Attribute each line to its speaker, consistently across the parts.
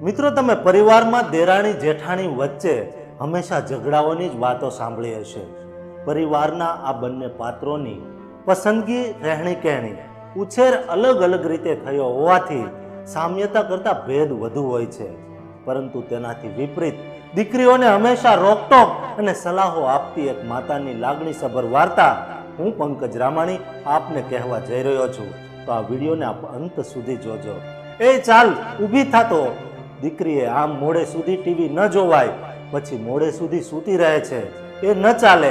Speaker 1: મિત્રો, તમે પરિવારમાં દેરાણી, જેઠાણી વચ્ચે હંમેશા ઝઘડાઓની જ વાતો સાંભળી હશે. પરિવારના આ બંને પાત્રોની પસંદગી રહેણી કહેણી ઉછેર અલગ અલગ રીતે થયો હોવાથી સામ્યતા કરતાં ભેદ વધુ હોય છે. પરંતુ તેનાથી વિપરીત દીકરીઓને હંમેશા રોકટોક અને સલાહો આપતી એક માતાની લાગણીસભર વાર્તા હું પંકજ રામાણી આપને કહેવા જઈ રહ્યો છું. તો આ વિડીયોને આપ અંત સુધી જોજો. એ ચાલ, ઊભી થાતો દીકરીએ આમ મોડે સુધી ટીવી ન જોવાય, પછી મોડે સુધી સૂતી રહે છે, એ ન ચાલે.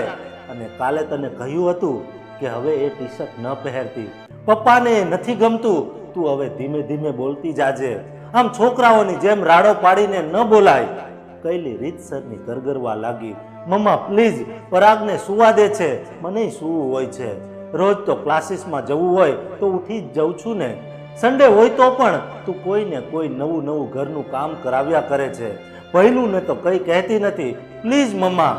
Speaker 1: અને કાલે તને કહ્યું હતું કે હવે એ ટી શર્ટ ન પહેરતી. પપ્પાને નથી ગમતું, તું હવે ધીમે ધીમે બોલતી જાજે. આમ છોકરાઓની જેમ રાડો પાડીને ન બોલાય. કઈલી રીતસરની ગરગરવા લાગી. મમ્મા, પ્લીઝ, પરાગને સુવા દે છે. મને સુવું હોય છે. રોજ તો ક્લાસીસમાં જવું હોય તો ઉઠી જ જઉં છું ને. સન્ડે હોય તો પણ તું કોઈને કોઈ નવું નવું ઘરનું કામ કરાવ્યા કરે છે. પહેલું ને તો કંઈ કહેતી નથી. પ્લીઝ મમ્મા,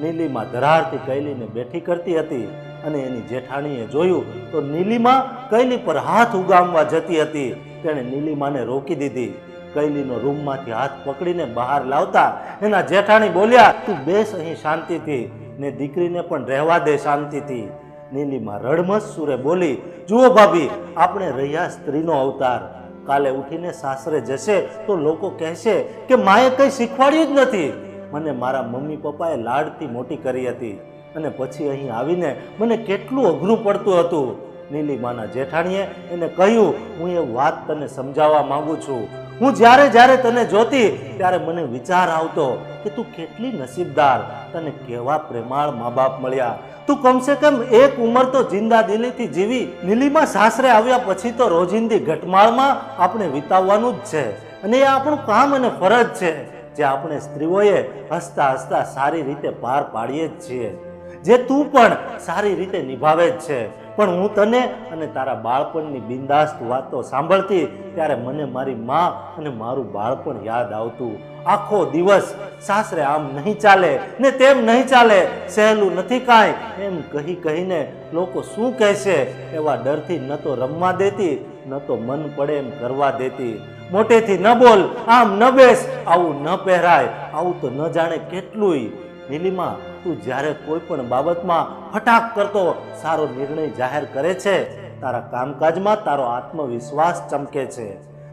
Speaker 1: નીલિમા ધરારથી કૈલીને બેઠી કરતી હતી અને એની જેઠાણીએ જોયું તો નીલીમા કૈલી પર હાથ ઉગામવા જતી હતી. તેણે નીલીમાને રોકી દીધી. કૈલીનો રૂમમાંથી હાથ પકડીને બહાર લાવતા એના જેઠાણી બોલ્યા, તું બેસ અહીં શાંતિથી ને દીકરીને પણ રહેવા દે શાંતિથી. નીલિમા રડમસ સુરે બોલી, જુઓ ભાભી, આપણે રહ્યા સ્ત્રીનો અવતાર. કાલે ઉઠીને સાસરે જશે તો લોકો કહેશે કે માએ કંઈ શીખવાડ્યું જ નથી. મને મારા મમ્મી પપ્પાએ લાડથી મોટી કરી હતી. અને પછી અહીં આવીને મને કેટલું અઘરું પડતું હતું. નીલીમાના જેઠાણીએ એને કહ્યું, હું એ વાત તને સમજાવવા માંગુ છું. હું જ્યારે જ્યારે તને જોતી ત્યારે મને વિચાર આવતો કે તું કેટલી નસીબદાર. તને કેવા પ્રેમાળ મા બાપ મળ્યા. તું કમસે કમ એક ઉંમર તો જિંદા દિલીથી જીવી નીલીમાં સાસરે આવ્યા પછી તો રોજિંદી ઘટમાળમાં આપણે વિતાવવાનું જ છે. અને એ આપણું કામ અને ફરજ છે, જે આપણે સ્ત્રીઓએ હસતા હસતા સારી રીતે પાર પાડીએ જ છીએ. જે તું પણ સારી રીતે નિભાવે જ છે. પણ હું તને અને તારા બાળપણની બિંદાસ્ત વાતો સાંભળતી ત્યારે મને મારી મા અને મારું બાળપણ યાદ આવતું. આખો દિવસ સાસરે આમ નહીં ચાલે ને તેમ નહીં ચાલે, સહેલું નથી કાંઈ. એમ કહી કહીને લોકો શું કહેશે? એવા ડરથી ન તો રમવા દેતી, ન તો મન પડે એમ કરવા દેતી. મોટેથી ન બોલ, આમ ન બેસ, આવું ન પહેરાય. આવું તો ન જાણે કેટલુંય. નીલિમા તું જ્યારે કોઈ પણ બાબતમાં ફટાક કરતો સારો નિર્ણય જાહેર કરે છે, તારા કામકાજમાં તારો આત્મવિશ્વાસ ચમકે છે.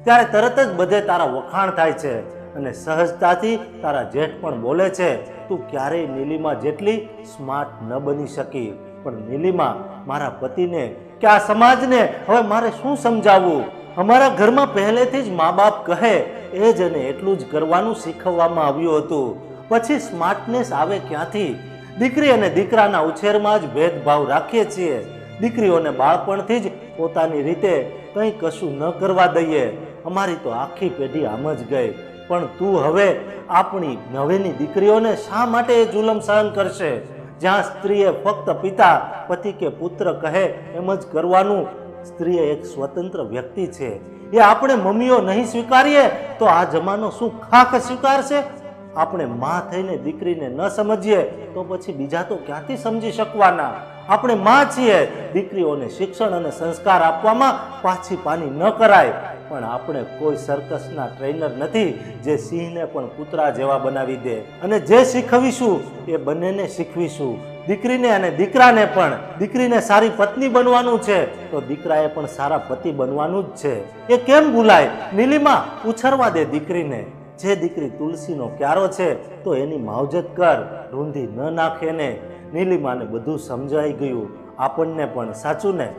Speaker 1: ત્યારે તરત જ બધે તારા વખાણ થાય છે અને સહજતાથી તારા જેઠ પણ બોલે છે, તું ક્યારેય નીલિમા જેટલી સ્માર્ટ ન બની શકી. પણ નીલિમા મારા પતિને કે આ સમાજને હવે મારે શું સમજાવવું? અમારા ઘરમાં પહેલેથી જ મા બાપ કહે, એ જ અને એટલું જ કરવાનું શીખવવામાં આવ્યું હતું. પછી સ્માર્ટનેસ આવે ક્યાંથી? દીકરી અને દીકરાના ઉછેરમાં જ ભેદભાવ રાખીએ છીએ. દીકરીઓને બાળપણથી જ પોતાની રીતે કંઈ કશું ન કરવા દઈએ. અમારી તો આખી પેઢી આમ જ ગઈ. પણ તું હવે આપણી નવેની દીકરીઓને શા માટે એ જુલમ સહન કરશે? જ્યાં સ્ત્રીએ ફક્ત પિતા, પતિ કે પુત્ર કહે એમ જ કરવાનું સ્ત્રી એક સ્વતંત્ર વ્યક્તિ છે. એ આપણે મમ્મીઓ નહીં સ્વીકારીએ, તો આ જમાનો શું ખાખ સ્વીકારશે? આપણે માં થઈને દીકરીને ન સમજીએ, તો પછી બીજા તો ક્યાંથી સમજી શકવાના? આપણે માં છીએ. દીકરીઓને શિક્ષણ અને સંસ્કાર આપવામાં પાછી પાની ન કરાય. પણ આપણે કોઈ સર્કસના ટ્રેનર નથી જે સિંહને પણ કૂતરા જેવા બનાવી દે. અને જે શીખવીશું એ બંનેને શીખવીશું. દીકરીને અને દીકરાને પણ. દીકરીને સારી પત્ની બનવાનું છે, તો દીકરાએ પણ સારા પતિ બનવાનું જ છે. એ કેમ ભૂલાય? નીલિમા ઉછરવા દે દીકરીને. જે દીકરી તુલસીનો ક્યારો છે, તો એની માવજત કર રૂંધી ન નાખે ને નીલિમાને બધું સમજાઈ ગયું. આપણને પણ સાચું ને?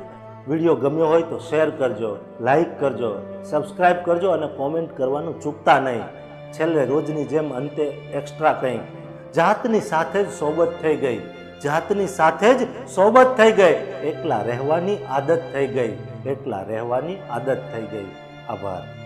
Speaker 1: વીડિયો ગમ્યો હોય તો શેર કરજો, લાઈક કરજો સબસ્ક્રાઈબ કરજો અને કોમેન્ટ કરવાનું ચૂકતા નહીં. છેલ્લે રોજની જેમ અંતે એક્સ્ટ્રા કંઈક. જાતની સાથે જ સોબત થઈ ગઈ. જાતની સાથે જ સોબત થઈ ગઈ. એકલા રહેવાની આદત થઈ ગઈ. એકલા રહેવાની આદત થઈ ગઈ. આભાર.